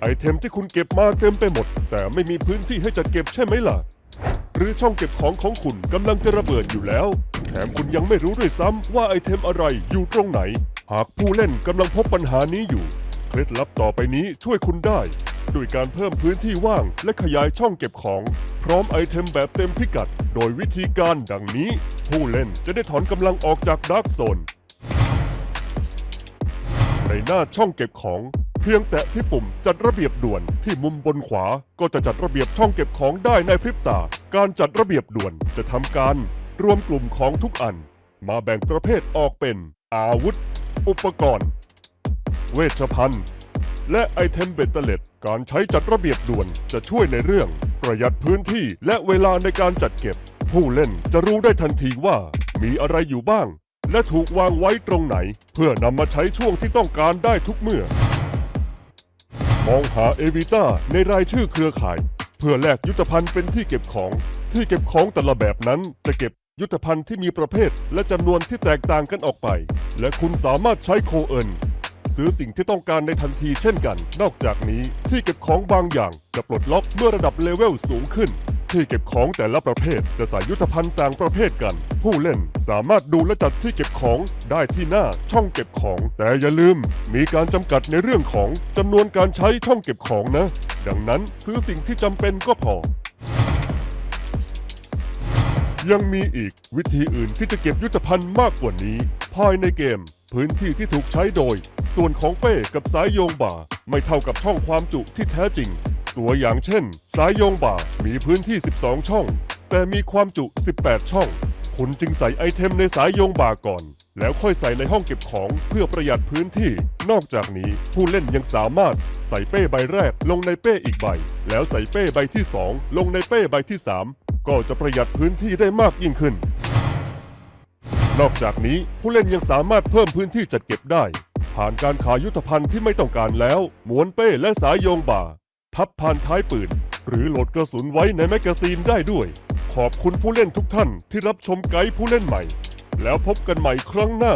ไอเทมที่คุณเก็บมาเต็มไปหมด แต่ไม่มีพื้นที่ให้จัดเก็บใช่ไหมล่ะ หรือช่องเก็บของของคุณกำลังจะระเบิดอยู่แล้ว แถมคุณยังไม่รู้ด้วยซ้ำว่าไอเทมอะไรอยู่ตรงไหน หากผู้เล่นกำลังพบปัญหานี้อยู่ เคล็ดลับต่อไปนี้ช่วยคุณได้ด้วยการเพิ่มพื้นที่ว่างและขยายช่องเก็บของ พร้อมไอเทมแบบเต็มพิกัด โดยวิธีการดังนี้ ผู้เล่นจะได้ถอนกำลังออกจากดาร์กโซนในหน้าช่องเก็บของ เพียงแตะที่ปุ่มจัดระเบียบด่วนที่มุมบนขวา ก็จะจัดระเบียบช่องเก็บของได้ในพริบตา การจัดระเบียบด่วนจะทำการรวมกลุ่มของทุกอัน มาแบ่งประเภทออกเป็น อาวุธ อุปกรณ์ เวชภัณฑ์ และไอเทมเบตเตเล็ตการใช้จัดระเบียบด่วนจะช่วยในเรื่อง ประหยัดพื้นที่และเวลาในการจัดเก็บ ผู้เล่นจะรู้ได้ทันทีว่า มีอะไรอยู่บ้าง และถูกวางไว้ตรงไหน เพื่อนำมาใช้ช่วงที่ต้องการได้ทุกเมื่อ องหาเอวิต้าในรายชื่อเครือข่าย เพื่อแลกยุทธภัณฑ์เป็นที่เก็บของ ที่เก็บของแต่ละแบบนั้นจะเก็บยุทธภัณฑ์ที่มีประเภทและจำนวนที่แตกต่างกันออกไป และคุณสามารถใช้โคเอินซื้อสิ่งที่ต้องการในทันทีเช่นกัน นอกจากนี้ที่เก็บของบางอย่างจะปลดล็อกเมื่อระดับเลเวลสูงขึ้น ที่เก็บของแต่ละประเภทจะใส่ยุทธภัณฑ์ต่างประเภทกัน ผู้เล่น สามารถดูและจัดที่เก็บของได้ที่หน้าช่องเก็บของ แต่อย่าลืม มีการจำกัดในเรื่องของจำนวนการใช้ช่องเก็บของนะ ดังนั้นซื้อสิ่งที่จำเป็นก็พอ ยังมีอีกวิธีอื่นที่จะเก็บยุทธภัณฑ์มากกว่านี้ ภายในเกม พื้นที่ที่ถูกใช้โดย ส่วนของเป้กับสายโยงบ่า ไม่เท่ากับช่องความจุที่แท้จริง ตัวอย่างเช่น สายโยงบ่ามีพื้นที่ 12 ช่อง แต่มีความจุ 18 ช่อง คุณจึงใส่ไอเทมในสายโยงบ่าก่อน แล้วค่อยใส่ในห้องเก็บของเพื่อประหยัดพื้นที่ นอกจากนี้ผู้เล่นยังสามารถใส่เป้ใบแรกลงในเป้อีกใบ แล้วใส่เป้ใบที่ 2 ลงในเป้ใบที่ 3 ก็จะประหยัดพื้นที่ได้มากยิ่งขึ้น นอกจากนี้ผู้เล่นยังสามารถเพิ่มพื้นที่จัดเก็บได้ ผ่านการขายยุทธภัณฑ์ที่ไม่ต้องการแล้วม้วนเป้และสายโยงบ่า พับผ่านท้ายปืน หรือโหลดกระสุนไว้ในแมกกาซีนได้ด้วย ขอบคุณผู้เล่นทุกท่านที่รับชมไกด์ผู้เล่นใหม่ แล้วพบกันใหม่ครั้งหน้า